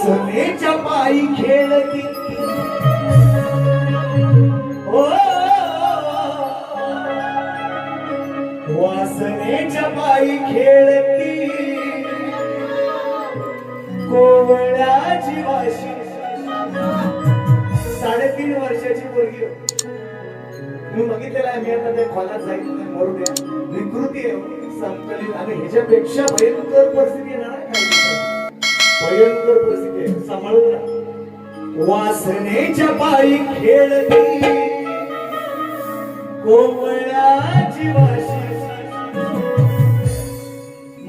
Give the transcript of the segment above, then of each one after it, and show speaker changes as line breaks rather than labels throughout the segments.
वासनेच्या पायी खेळते ओ वासनेच्या पायी खेळती कोवळ्याची वाशी साडेतीन वर्षाची पोरगी मी बघितलेला आहे मी आता त्या खोलात जाईल मरू द्या विकृती आहे संकलित. आणि ह्याच्यापेक्षा भयंकर परिस्थिती येणार आहे काही भयंकर परिस्थिती आहे. सांभाळून राहा. वासनेच्या पायी खेळती कोवळ्याची वाशी.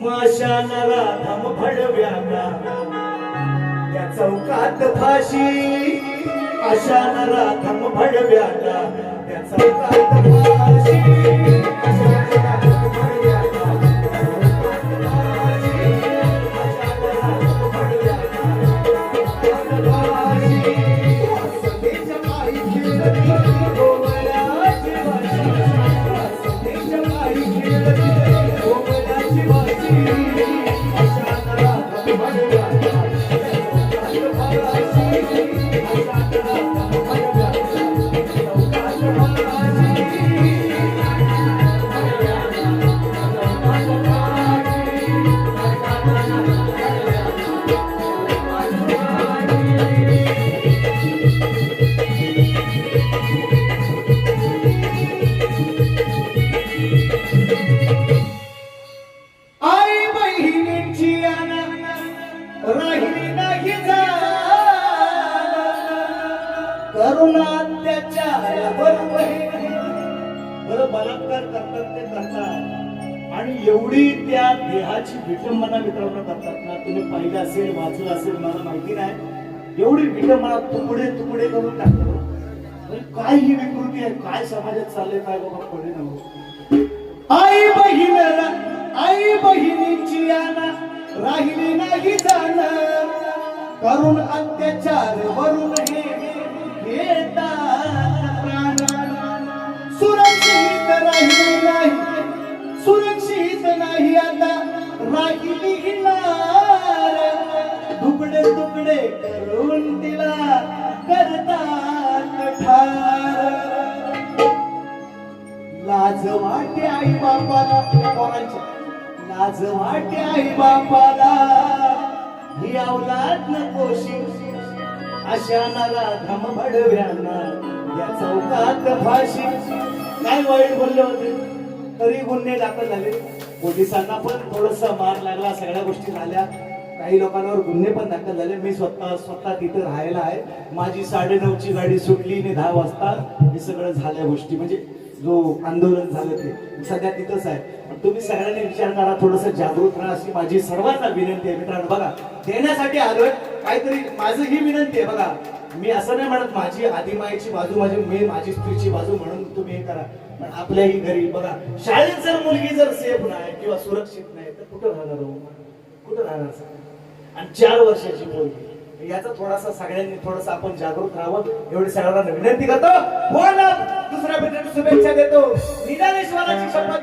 माशाला राधम भडव्याला त्या चौकात फाशी. अशा नरा धम भडव्याला त्या चौकात फाशी. करुणा त्याच्या बरोबर बरं बलात्कार करतात ते करतात. आणि एवढी त्या देहाची विटंबना मित्रांनो करतात ना तुम्ही पाहिलं असेल वाचलं असेल मला माहिती नाही. एवढी विटंबना तुकडे तुकडे करून टाकतात. काय ही विकृती आहे? काय समाजात चाललंय? काय बाबा कोणी हो. नव्हतं आई बहीण आई बहिणीची आना राहिली नाही जाण. करून अत्याचार वरून नाही आता. राहिली हिनार तुकडे तुकडे करून तिला करतात ठार. लाज वाटे आई बापाला. पोरांच्या लाज वाटे आई बापाला. ही अवलाद नकोशी अशा नरा धम भडव्यांना या चौकात फाशी. काय वाईट बोलले होते. तरी गुन्हे दाखल झाले. पोलिसांना पण थोडस मार लागला सगळ्या गोष्टी झाल्या. काही लोकांवर गुन्हे पण दाखल झाले. मी स्वतः स्वतः तिथे राहायला आहे. माझी साडेनऊची गाडी सुटली आणि दहा वाजता हे सगळं झाल्या गोष्टी. म्हणजे जो आंदोलन झालं ते. सध्या तिथंच आहे. पण तुम्ही सगळ्यांनी विचार करा. थोडस जागृत राहा. अशी माझी सर्वांना विनंती आहे. मित्रांनो बघा देण्यासाठी आलोय. काहीतरी माझं ही विनंती आहे. बघा मी असं नाही म्हणत माझी आदिमाईची बाजू माझी मी माझी स्त्रीची बाजू म्हणून तुम्ही हे करा. पण आपल्याही घरी बघा शाळेत जर मुलगी जर सेफ नाही किंवा सुरक्षित नाही तर कुठं राहणार हो? कुठं राहणार सांगा? आणि चार वर्षाची मुलगी याचा थोडासा सगळ्यांनी थोडस आपण जागरूक राहावं. एवढी सगळ्यांना विनंती करतो. ना दुसऱ्या भेटीची शुभेच्छा देतो. निदानेश्वराची शपथ